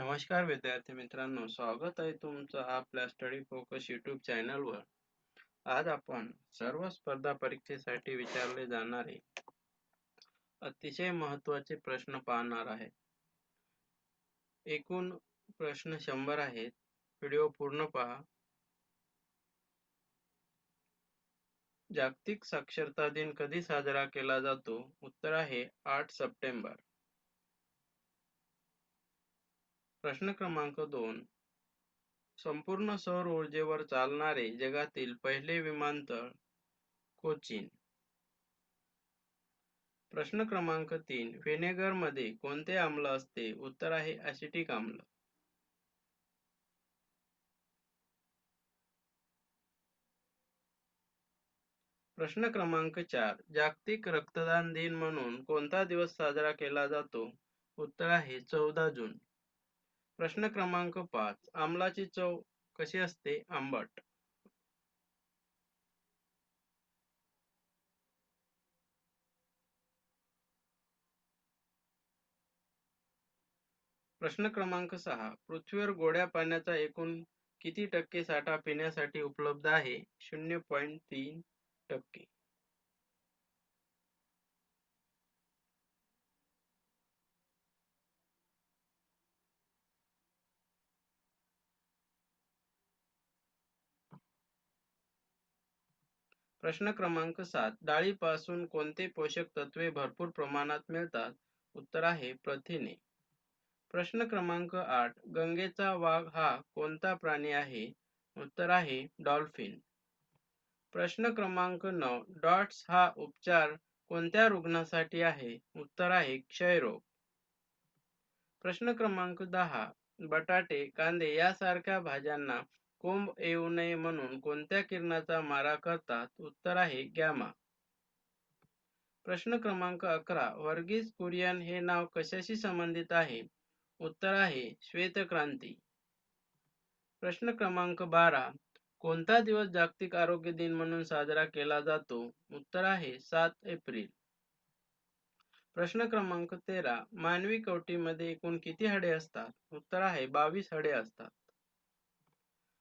नमस्कार विद्यार्थी मित्रांनो स्वागत आहे तुमचं आपल्या स्टडी फोकस युट्यूब चॅनलवर आज आपण सर्व स्पर्धा परीक्षेसाठी विचारले जाणारे अतिशय महत्त्वाचे प्रश्न पाहणार आहे एकूण प्रश्न शंभर आहेत. व्हिडिओ पूर्ण पहा. जागतिक साक्षरता दिन कधी साजरा केला जातो? उत्तर आहे आठ सप्टेंबर. प्रश्न क्रमांक दोन. संपूर्ण सौर ऊर्जेवर चालणारे जगातील पहिले विमानतळ कोचीन. प्रश्न क्रमांक तीन. व्हिनेगरमध्ये कोणते आम्ल असते? उत्तर आहे ऍसिटिक आम्ल. प्रश्न क्रमांक चार. जागतिक रक्तदान दिन म्हणून कोणता दिवस साजरा केला जातो? उत्तर आहे चौदा जून. प्रश्न क्रमांक पाच. आमलाची चव कशी असते? आंबट. प्रश्न क्रमांक सहा. पृथ्वीवर गोड्या पाण्याचा एकूण किती टक्के साठा पिण्यासाठी उपलब्ध आहे? शून्य पॉईंट तीन टक्के. प्रश्न क्रमांक सात डाळीपासून कोणते पोषक तत्वे भरपूर प्रमाणात मिळतात? उत्तर आहे प्रथिने. प्रश्न क्रमांक आठ गंगेचा वाघ हा कोणता प्राणी आहे? उत्तर आहे डॉल्फिन. प्रश्न क्रमांक नऊ डॉट्स हा उपचार कोणत्या रुग्णासाठी आहे? उत्तर आहे क्षयरोग. प्रश्न क्रमांक दहा बटाटे कांदे यासारख्या भाज्यांना कोंब येऊ नये म्हणून कोणत्या किरणाचा मारा करतात? उत्तर आहे गॅमा. प्रश्न क्रमांक अकरा. वर्गीस कुरियन हे नाव कशाशी संबंधित आहे? उत्तर आहे श्वेतक्रांती. प्रश्न क्रमांक बारा. कोणता दिवस जागतिक आरोग्य दिन म्हणून साजरा केला जातो? उत्तर आहे सात एप्रिल. प्रश्न क्रमांक तेरा. मानवी कवटीमध्ये एकूण किती हडे असतात? उत्तर आहे बावीस हडे असतात.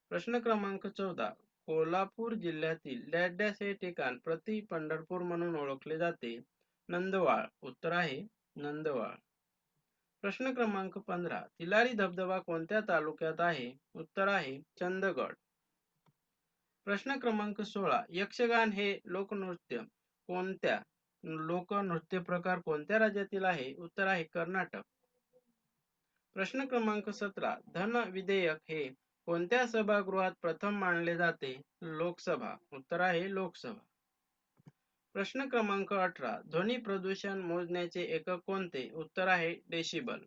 प्रश्न क्रमांक चौदा. कोल्हापूर जिल्ह्यातील डॅश हे ठिकाण प्रति पंढरपूर म्हणून ओळखले जाते. नंदवाळ. उत्तर आहे नंदवाळ. प्रश्न क्रमांक पंधरा. तिलारी धबधबा कोणत्या तालुक्यात आहे? उत्तर आहे चंदगड. प्रश्न क्रमांक सोळा. यक्षगान हे लोकनृत्य कोणत्या लोकनृत्य प्रकार कोणत्या राज्यातील आहे? उत्तर आहे कर्नाटक. प्रश्न क्रमांक सतरा. धन विधेयक हे कोणत्या सभागृहात प्रथम मांडले जाते? लोकसभा. उत्तर आहे लोकसभा. प्रश्न क्रमांक अठरा. ध्वनी प्रदूषण मोजण्याचे एकक कोणते? उत्तर आहे डेसिबल.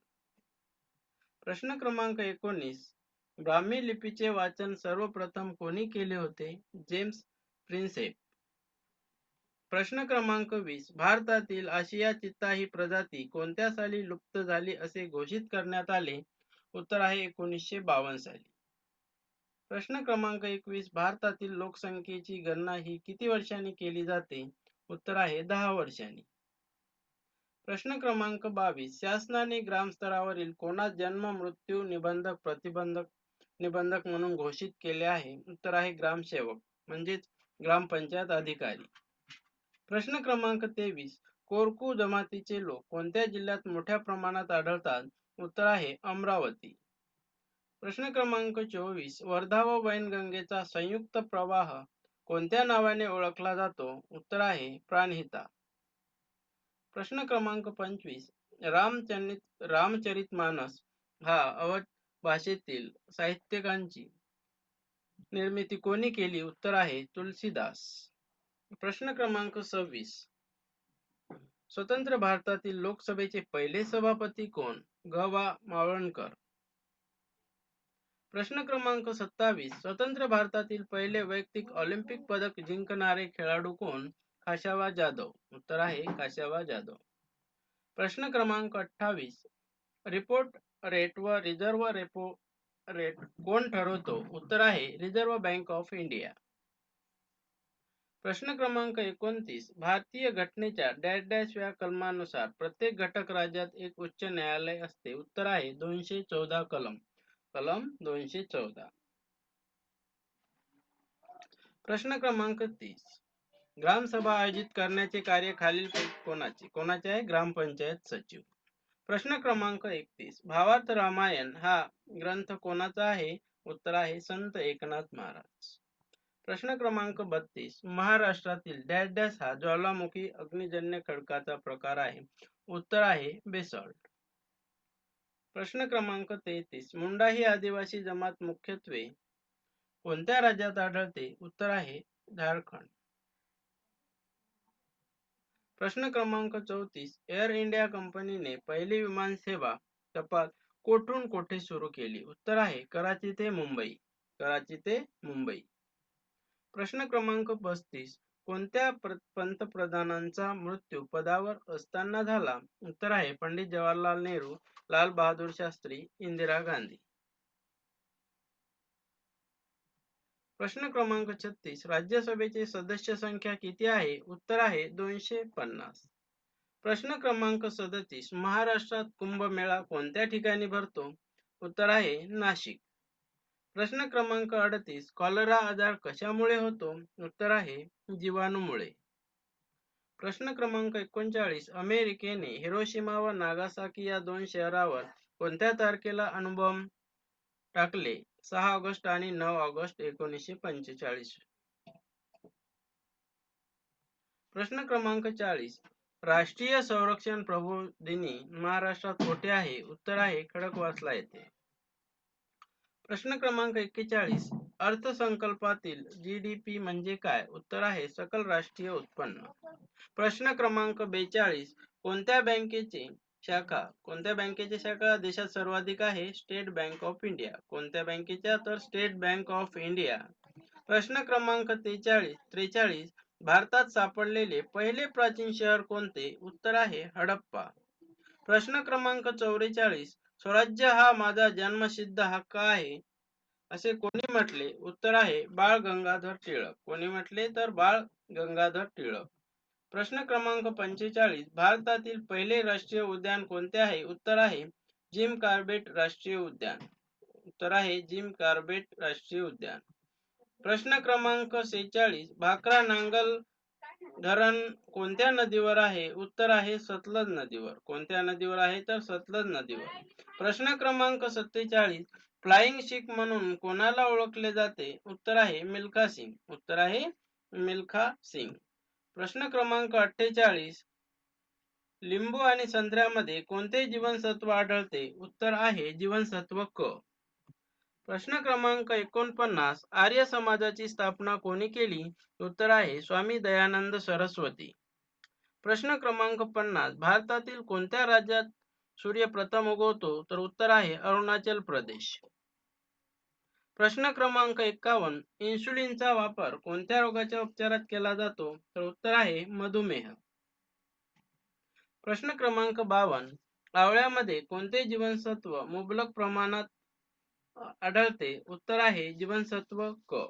प्रश्न क्रमांक एकोणीस. ब्राह्मी लिपीचे वाचन सर्वप्रथम कोणी केले होते? James Prinsep. प्रश्न क्रमांक वीस. भारतातील आशिया चित्ता ही प्रजाती कोणत्या साली लुप्त झाली असे घोषित करण्यात आले? उत्तर आहे एकोणीसशे बावन्न साली. प्रश्न क्रमांक एकवीस भारतातील लोकसंख्येची गणना ही किती वर्षांनी केली जाते? उत्तर आहे दहा वर्षांनी. प्रश्न क्रमांक बावीस शासनाने ग्रामस्तरावरील कोणास जन्म मृत्यू निबंधक प्रतिबंधक निबंधक म्हणून घोषित केले आहे? उत्तर आहे ग्रामसेवक म्हणजेच ग्रामपंचायत अधिकारी. प्रश्न क्रमांक तेवीस कोरकू जमातीचे लोक कोणत्या जिल्ह्यात मोठ्या प्रमाणात आढळतात? उत्तर आहे अमरावती. प्रश्न क्रमांक चोवीस वर्धा व वैनगंगेचा संयुक्त प्रवाह कोणत्या नावाने ओळखला जातो? उत्तर आहे प्राणहिता. प्रश्न क्रमांक पंचवीस रामचरित रामचरित मानस हा अवध भाषेतील साहित्यकांची निर्मिती कोणी केली? उत्तर आहे तुलसीदास. प्रश्न क्रमांक सव्वीस स्वतंत्र भारतातील लोकसभेचे पहिले सभापती कोण? ग. वा. मावळणकर. प्रश्न क्रमांक सत्तावीस. स्वतंत्र भारतातील पहिले वैयक्तिक ऑलिम्पिक पदक जिंकणारे खेळाडू कोण? काशावा जाधव. उत्तर आहे काशावा जाधव. प्रश्न क्रमांक अठ्ठावीस. रिपोर्ट रेट व रिझर्व्ह रेपो रेट कोण ठरवतो? उत्तर आहे रिझर्व्ह बँक ऑफ इंडिया. प्रश्न क्रमांक एकोणतीस. भारतीय घटनेच्या डॅश डॅश या कलमानुसार प्रत्येक घटक राज्यात एक उच्च न्यायालय असते. उत्तर आहे दोनशे चौदा कलम. कलम दोनशे चौदा. प्रश्न क्रमांक तीस. ग्रामसभा आयोजित करण्याचे कार्य खालील कोणाचे? कोणाचे आहे? ग्रामपंचायत सचिव. प्रश्न क्रमांक एकतीस. भावार्थ रामायण हा ग्रंथ कोणाचा आहे? उत्तर आहे संत एकनाथ महाराज. प्रश्न क्रमांक बत्तीस. महाराष्ट्रातील डॅश डॅश हा ज्वालामुखी अग्निजन्य खडकाचा प्रकार आहे. उत्तर आहे बेसॉल्ट. प्रश्न क्रमांक तेहतीस. मुंडा ही आदिवासी जमात मुख्यत्वे कोणत्या राज्यात आढळते? उत्तर आहे झारखंड. प्रश्न क्रमांक चौतीस. एअर इंडिया कंपनीने पहिली विमान सेवा टपाल कोठून कोठे सुरू केली? उत्तर आहे कराची ते मुंबई. कराची ते मुंबई. प्रश्न क्रमांक पस्तीस. कोणत्या पंतप्रधानांचा मृत्यू पदावर असताना झाला? उत्तर आहे पंडित जवाहरलाल नेहरू लाल बहादूर शास्त्री इंदिरा गांधी. प्रश्न क्रमांक छत्तीस राज्यसभेचे सदस्य संख्या किती आहे? उत्तर आहे दोनशे पन्नास. प्रश्न क्रमांक सदतीस महाराष्ट्रात कुंभमेळा कोणत्या ठिकाणी भरतो? उत्तर आहे नाशिक. प्रश्न क्रमांक अडतीस कॉलरा आजार कशामुळे होतो? उत्तर आहे जीवाणूमुळे. प्रश्न क्रमांक एकोणचाळीस अमेरिकेने हिरोशिमा व नागासाकी या दोन शहरावर कोणत्या तारखेला अणुबॉम्ब टाकले? सहा ऑगस्ट आणि नऊ ऑगस्ट एकोणीसशे पंचेचाळीस. प्रश्न क्रमांक चाळीस राष्ट्रीय संरक्षण प्रभू दिनी महाराष्ट्रात कोठे आहे? उत्तर आहे खडकवासला येथे. प्रश्न क्रमांक एक्केचाळीस. अर्थसंकल्पातील जीडीपी म्हणजे काय? उत्तर आहे सकल राष्ट्रीय उत्पन्न. प्रश्न क्रमांक बेचाळीस. कोणत्या बँकेचे शाखा? कोणत्या बँकेची शाखा देशात सर्वाधिक आहे? State Bank of India. कोणत्या बँकेच्या? तर स्टेट बँक ऑफ इंडिया. प्रश्न क्रमांक तेचाळीस त्रेचाळीस. भारतात सापडलेले पहिले प्राचीन शहर कोणते? उत्तर आहे हडप्पा. प्रश्न क्रमांक चौवेचाळीस. स्वराज्य हा माझा जन्मसिद्ध हक्क आहे असे कोणी म्हटले? उत्तर आहे बाळ गंगाधर टिळक. कोणी म्हटले तर बाळ गंगाधर टिळक. प्रश्न क्रमांक पंचेचाळीस. भारतातील पहिले राष्ट्रीय उद्यान कोणते आहे? उत्तर आहे जिम कार्बेट राष्ट्रीय उद्यान. उत्तर आहे जिम कार्बेट राष्ट्रीय उद्यान. प्रश्न क्रमांक सेहेचाळीस. भाकरा नांगल धरण कोणत्या नदीवर आहे? उत्तर आहे सतलज नदीवर. कोणत्या नदीवर आहे? तर सतलज नदीवर. प्रश्न क्रमांक सत्तेचाळीस फ्लाइंग शिख म्हणून कोणाला ओळखले जाते? उत्तर आहे मिल्खा सिंग. उत्तर आहे मिल्खा सिंग. प्रश्न क्रमांक अठ्ठेचाळीस लिंबू आणि संत्र्यामध्ये कोणते जीवनसत्व आढळते? उत्तर आहे जीवनसत्व क. प्रश्न क्रमांक एकोणपन्नास आर्य समाजाची स्थापना कोणी केली? उत्तर आहे स्वामी दयानंद सरस्वती. प्रश्न क्रमांक पन्नास भारतातील कोणत्या राज्यात सूर्य प्रथम उगवतो? तर उत्तर आहे अरुणाचल प्रदेश. प्रश्न क्रमांक एकावन्न इन्सुलिनचा वापर कोणत्या रोगाच्या उपचारात केला जातो? तर उत्तर आहे मधुमेह. प्रश्न क्रमांक बावन्न आवळ्यामध्ये कोणते जीवनसत्व मुबलक प्रमाणात आढळते. उत्तर आहे जीवनसत्व क.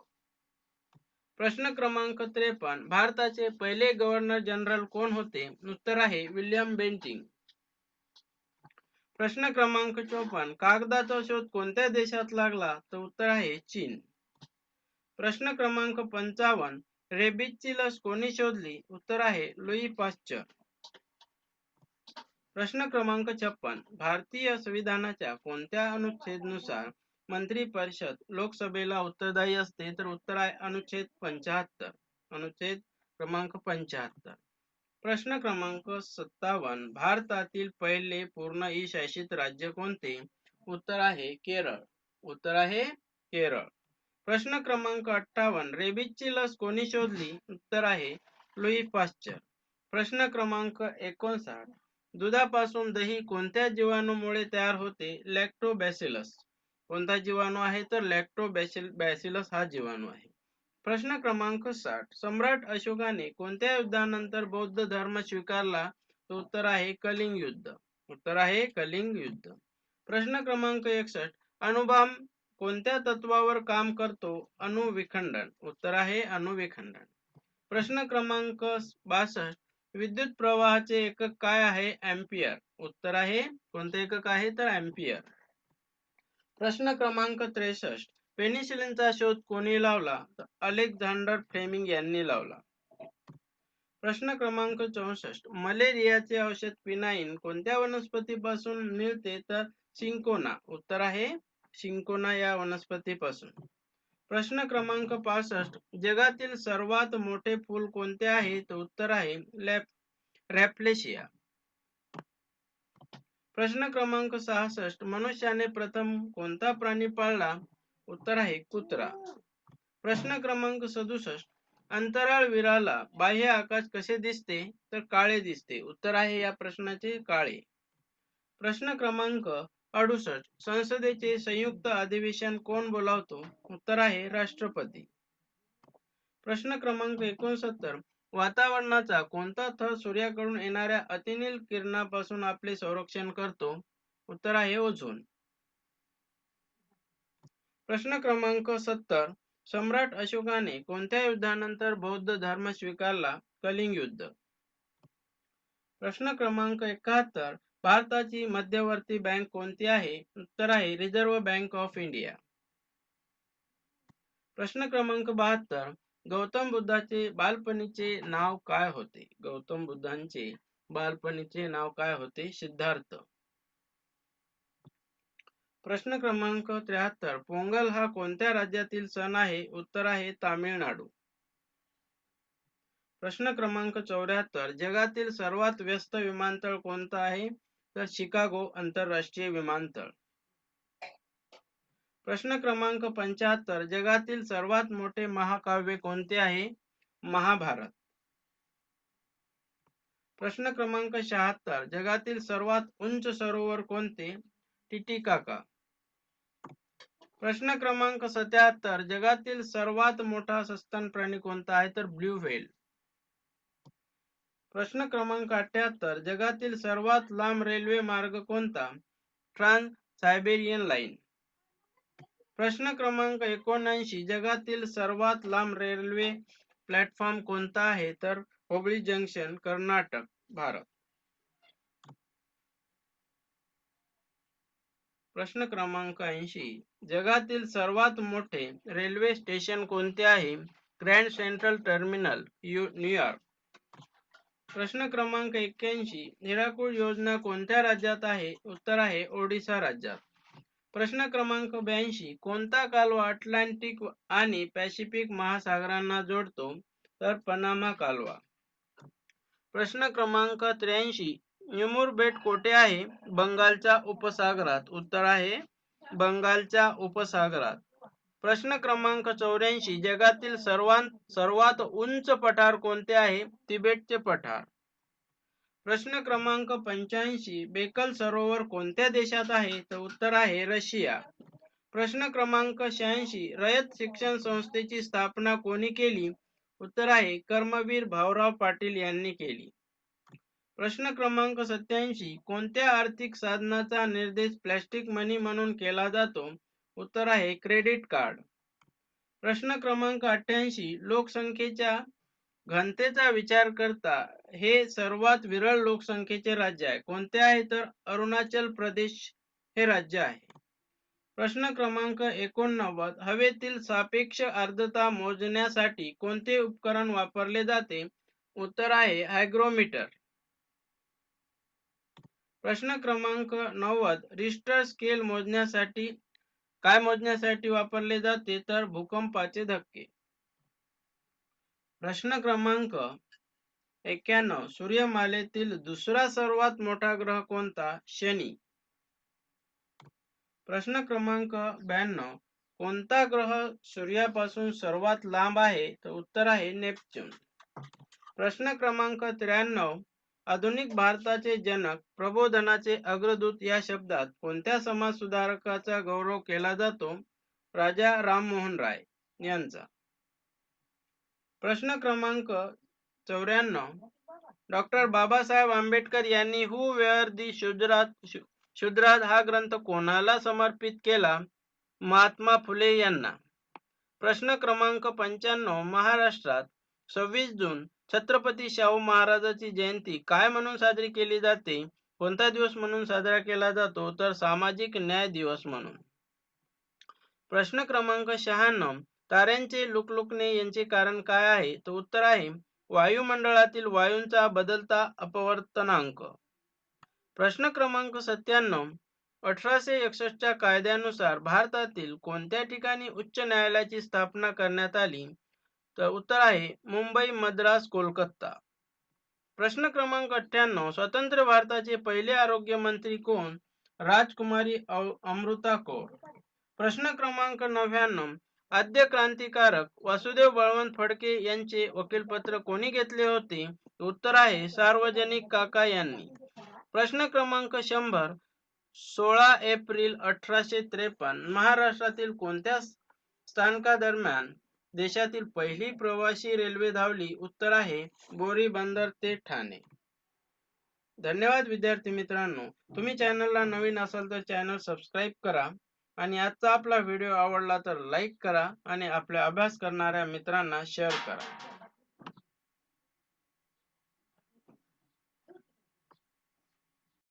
प्रश्न क्रमांक त्रेपन्न. भारताचे पहिले गव्हर्नर जनरल कोण होते? उत्तर आहे विल्यम बेंटिंग प्रश्न क्रमांक चोपन्न. कागदाचा शोध कोणत्या देशात लागला? तर उत्तर आहे चीन. प्रश्न क्रमांक पंचावन्न. रेबीजची लस कोणी शोधली? उत्तर आहे लुई पाश्चर. प्रश्न क्रमांक छप्पन भारतीय संविधानाच्या कोणत्या अनुच्छेदनुसार नुसार परिषद लोकसभेला उत्तरदायी असते तर उत्तर आहे अनुच्छेद पंचाहत्तर अनुच्छेद क्रमांक पंचाहत्तर प्रश्न क्रमांक सत्तावन्न भारतातील पहिले पूर्ण ई शासित राज्य कोणते? उत्तर आहे केरळ. उत्तर आहे केरळ. प्रश्न क्रमांक अठ्ठावन्न रेबीजची लस कोणी शोधली? उत्तर आहे लुई पाश्चर. प्रश्न क्रमांक एकोणसाठ दुधापासून दही कोणत्या जीवाणूमुळे तयार होते? लॅक्टोबॅसिलस. कोणता जीवाणू आहे? तर लॅक्टोबॅसिलस हा जीवाणू आहे. प्रश्न क्रमांक साठ. सम्राट अशोकाने कोणत्या युद्धानंतर बौद्ध धर्म स्वीकारला? तो उत्तर आहे कलिंग युद्ध. उत्तर आहे कलिंग युद्ध. प्रश्न क्रमांक एकसष्ट. अणुबाम कोणत्या तत्वावर काम करतो? अणुविखंडन. उत्तर आहे अणुविखंडन. प्रश्न क्रमांक बासष्ट. विद्युत प्रवाहाचे एकक काय आहे? एम्पियर उत्तर आहे कोणते एकक आहे? तर एम्पियर प्रश्न क्रमांक त्रेसष्ट. पेनिसिलिनचा शोध कोणी लावला? तर अलेक्झांडर फ्लेमिंग यांनी लावला. प्रश्न क्रमांक चौसष्ट. मलेरियाचे औषध पिनाईन कोणत्या वनस्पतीपासून मिळते? तर सिंकोना. उत्तर आहे सिंकोना या वनस्पतीपासून. प्रश्न क्रमांक पासष्ट. जगातील सर्वात मोठे फूल कोणते आहे? तर उत्तर आहे लॅप रॅप्लेशिया. प्रश्न क्रमांक सहासष्ट. मनुष्याने प्रथम कोणता प्राणी पाळला? उत्तर आहे कुत्रा. प्रश्न क्रमांक सदुसष्ट. अंतराळ विराला बाह्य आकाश कसे दिसते? तर काळे दिसते. उत्तर आहे या प्रश्नाचे काळे. प्रश्न क्रमांक अडुसष्ट. संसदेचे संयुक्त अधिवेशन कोण बोलावतो? उत्तर आहे राष्ट्रपती. प्रश्न क्रमांक एकोणसत्तर. वातावरणाचा कोणता थर सूर्याकडून येणाऱ्या अतिनील किरणापासून आपले संरक्षण करतो? उत्तर आहे ओझोन. प्रश्न क्रमांक सत्तर. सम्राट अशोकाने कोणत्या युद्धानंतर बौद्ध धर्म स्वीकारला? कलिंग युद्ध. प्रश्न क्रमांक एकाहत्तर. भारताची मध्यवर्ती बँक कोणती आहे? उत्तर आहे रिझर्व्ह बँक ऑफ इंडिया. प्रश्न क्रमांक बहात्तर. गौतम बुद्धाचे बालपणीचे नाव काय होते? गौतम बुद्धांचे बालपणीचे नाव काय होते? सिद्धार्थ. प्रश्न क्रमांक त्र्याहत्तर. पोंगल हा कोणत्या राज्यातील सण आहे? उत्तर आहे तामिळनाडू. प्रश्न क्रमांक चौऱ्याहत्तर. जगातील सर्वात व्यस्त विमानतळ कोणता आहे? तर शिकागो आंतरराष्ट्रीय विमानतळ. प्रश्न क्रमांक पंचाहत्तर जगातील सर्वात मोठे महाकाव्य कोणते आहे? महाभारत. प्रश्न क्रमांक शहात्तर, जगातील सर्वात उंच सरोवर कोणते? टिटिकाका. प्रश्न क्रमांक सत्याहत्तर, जगातील सर्वात मोठा सस्तन प्राणी कोणता आहे? तर ब्ल्यू व्हेल. प्रश्न क्रमांक अठ्याहत्तर जगातील सर्वात लांब रेल्वे मार्ग कोणता? Trans Siberian line. प्रश्न क्रमांक एकोणऐंशी. जगातील सर्वात लांब रेल्वे प्लॅटफॉर्म कोणता आहे? जंक्शन, कर्नाटक, भारत. प्रश्न क्रमांक ऐंशी. जगातील सर्वात मोठे रेल्वे स्टेशन आहे? Grand Central Terminal New York प्रश्न क्रमांक एक्क्याऐंशी. हिराकूड योजना कोणत्या राज्यात आहे? उत्तर आहे ओडिसा राज्यात. प्रश्न क्रमांक ब्याऐंशी. कोणता कालवा अटलांटिक आणि पॅसिफिक महासागरांना जोडतो? तर पनामा कालवा. प्रश्न क्रमांक त्र्याऐंशी. निमुर बेट कोठे आहे? बंगालच्या उपसागरात. उत्तर आहे बंगालच्या उपसागरात. प्रश्न क्रमांक चौऱ्याऐंशी. जगातील सर्वात सर्वात उंच पठार कोणते आहे? तिबेटचे पठार. प्रश्न क्रमांक पंच्याऐंशी बेकल सरोवर कोणत्या देशात आहे? तर उत्तर आहे रशिया. प्रश्न क्रमांक शहाऐंशी रयत शिक्षण संस्थेची स्थापना कोणी केली? उत्तर आहे कर्मवीर भाऊराव पाटील यांनी केली. प्रश्न क्रमांक सत्याऐंशी कोणत्या आर्थिक साधनाचा निर्देश प्लॅस्टिक मनी म्हणून केला जातो? उत्तर आहे क्रेडिट कार्ड. प्रश्न क्रमांक अठ्ठ्याऐंशी लोकसंख्येच्या घनतेचा विचार करता हे सर्वात विरळ लोकसंख्येचे राज्य आहे. कोणते आहे? तर अरुणाचल प्रदेश हे राज्य आहे. प्रश्न क्रमांक एकोणनव्वद. हवेतील सापेक्ष आर्द्रता मोजण्यासाठी कोणते उपकरण वापरले जाते? उत्तर आहे हायग्रोमीटर. प्रश्न क्रमांक नव्वद. रिस्टर स्केल मोजण्यासाठी काय मोजण्यासाठी वापरले जाते? तर भूकंपाचे धक्के. प्रश्न क्रमांक एक्क्याण्णव. सूर्यमालेतील दुसरा सर्वात मोठा ग्रह कोणता? शनी. प्रश्न क्रमांक ब्याण्णव. कोणता ग्रह सूर्यापासून सर्वात लांब आहे? तर उत्तर आहे नेपच्यून. प्रश्न क्रमांक त्र्याण्णव. आधुनिक भारताचे जनक प्रबोधनाचे अग्रदूत या शब्दात कोणत्या समाज सुधारकाचा गौरव केला जातो? राजा राममोहन राय यांचा. प्रश्न क्रमांक चौऱ्याण्णव. डॉक्टर बाबासाहेब आंबेडकर यांनी हु वेअर दी शुद्रात शुद्रात हा ग्रंथ कोणाला समर्पित केला? महात्मा फुले यांना. प्रश्न क्रमांक पंच्याण्णव महाराष्ट्रात सव्वीस जून छत्रपती शाहू महाराजांची जयंती काय म्हणून साजरी केली जाते? कोणता दिवस म्हणून साजरा केला जातो? तर सामाजिक न्याय दिवस म्हणून. प्रश्न क्रमांक शहाण्णव ताऱ्यांचे लुकलुकणे यांचे कारण काय आहे? तर उत्तर आहे. वायुमंडळातील वायूंचा बदलता अपवर्तनांक. प्रश्न क्रमांक सत्त्याण्णव. अठराशे एकसष्टच्या कायद्यानुसार भारतातील कोणत्या ठिकाणी उच्च न्यायालयाची स्थापना करण्यात आली? तर उत्तर आहे मुंबई मद्रास कोलकाता. प्रश्न क्रमांक अठ्ठ्याण्णव. स्वतंत्र भारताचे पहिले आरोग्य मंत्री कोण? राजकुमारी अमृता कौर. प्रश्न क्रमांक नव्याण्णव. आद्य क्रांतिकारक वासुदेव बळवंत फडके यांचे वकीलपत्र कोणी घेतले होते? उत्तर आहे सार्वजनिक काका यांनी. प्रश्न क्रमांक शंभर सोळा एप्रिल अठराशे त्रेपन्न महाराष्ट्रातील कोणत्या स्थानकादरम्यान देशातील पहिली प्रवासी रेल्वे धावली? उत्तर आहे बोरी बंदर ते ठाणे. धन्यवाद विद्यार्थी मित्रांनो. तुम्ही चॅनलला नवीन असाल तर चॅनल सबस्क्राईब करा. आणि आजचा आपला व्हिडिओ आवडला तर लाईक करा आणि आपल्या अभ्यास करणाऱ्या मित्रांना शेअर करा.